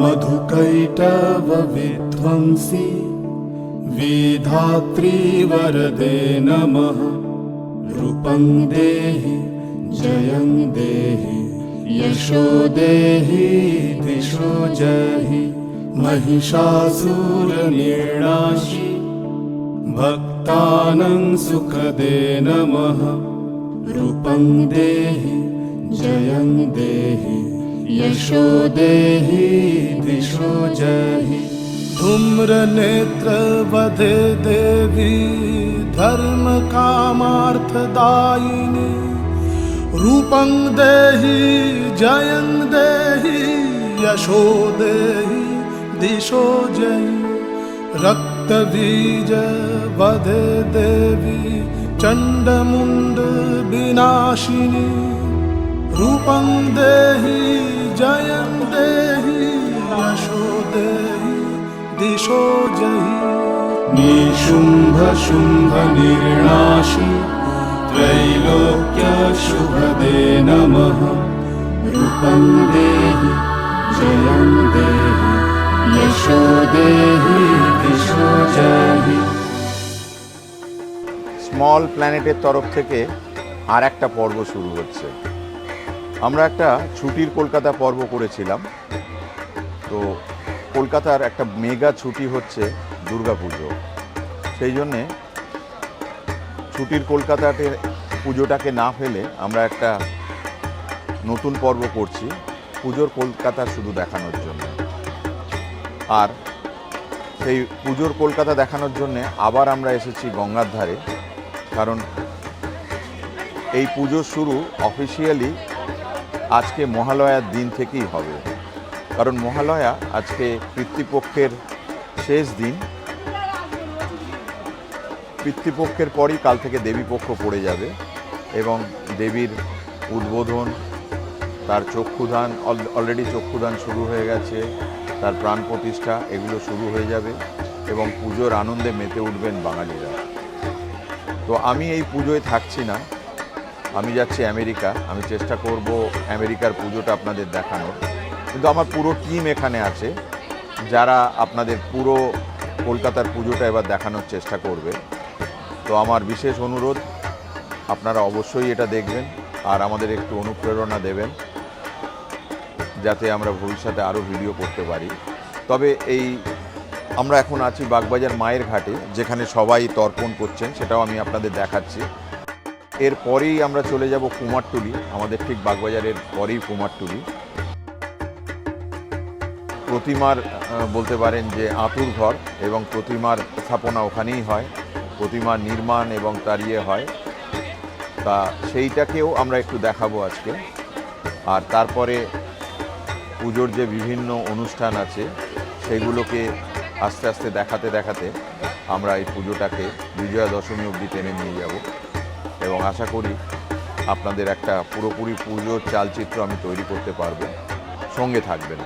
मधुकैटवविध्वंसी विधात्री वरदे नमः। रूपं देहि जयं देहि यशो देहि दिशो जहि महिषासुरनिर्णाशि भक्तानं सुखदे नमः। रूपं देहि जयं देहि यशो देहि दिशो जहि। धूम्रनेत्रवधे देवी धर्मकामार्थदायिनी। रूपं देहि जयं देहि यशो देहि दिशो जयि रक्तबीज वधे देवी चण्डमुण्ड विनाशिनी रूपं देहि जयं देहि यशो देहि दिशो जहि निशुम्भशुम्भनिर्णाशि त्रैलोक्यशुभदे नमः रूपं देहि जयं देहि यशो देहि दिशो जहि স্মল প্ল্যানেটের তরফ থেকে আর একটা পর্ব শুরু হচ্ছে আমরা একটা ছুটির কলকাতা পর্ব করেছিলাম। তো কলকাতার একটা মেগা ছুটি হচ্ছে দুর্গাপুজো সেই জন্যে ছুটির কলকাতাতে পুজোটাকে না ফেলে আমরা একটা নতুন পর্ব করছি, পুজোর কলকাতা শুধু দেখানোর জন্য। আর সেই পুজোর কলকাতা দেখানোর জন্য আবার আমরা এসেছি গঙ্গার ধারে, কারণ এই পুজোর শুরু অফিসিয়ালি আজকে মহালয়ার দিন থেকেই হবে। কারণ মহালয়া আজকে পিতৃপক্ষের শেষ দিন। পিতৃপক্ষের পরই কাল থেকে দেবীপক্ষ পড়ে যাবে এবং দেবীর উদ্বোধন, তার চক্ষুদান অলরেডি চক্ষুদান শুরু হয়ে গেছে, তার প্রাণ প্রতিষ্ঠা, এগুলো শুরু হয়ে যাবে এবং পুজোর আনন্দে মেতে উঠবেন বাঙালিরা। তো আমি এই পুজোয় থাকছি না। আমি যাচ্ছি আমেরিকা, আমি চেষ্টা করব আমেরিকার পুজোটা আপনাদের দেখানোর। কিন্তু আমার পুরো টিম এখানে আছে, যারা আপনাদের পুরো কলকাতার পুজোটা এবার দেখানোর চেষ্টা করবে। তো আমার বিশেষ অনুরোধ, আপনারা অবশ্যই এটা দেখবেন আর আমাদের একটু অনুপ্রেরণা দেবেন, যাতে আমরা ভবিষ্যতে আরও ভিডিও করতে পারি। তবে এই, আমরা এখন আছি বাগবাজার মায়ের ঘাটে, যেখানে সবাই তর্পণ করছেন, সেটাও আমি আপনাদের দেখাচ্ছি। এরপরেই আমরা চলে যাব কুমারটুলি, আমাদের ঠিক বাগবাজারের পরেই কুমারটুলি। প্রতিমার বলতে পারেন যে আতুর ঘর এবং প্রতিমার স্থাপনা ওখানেই হয়, প্রতিমার নির্মাণ এবং তার ইয়ে হয়। তা সেইটাকেও আমরা একটু দেখাবো আজকে। আর তারপরে পুজোর যে বিভিন্ন অনুষ্ঠান আছে, সেগুলোকে আস্তে আস্তে দেখাতে দেখাতে আমরা এই পুজোটাকে বিজয়া দশমী অবধি টেনে নিয়ে যাব। এবং আশা করি আপনাদের একটা পুরোপুরি পুজোর চালচিত্র আমি তৈরি করতে পারব সঙ্গে থাকবেন।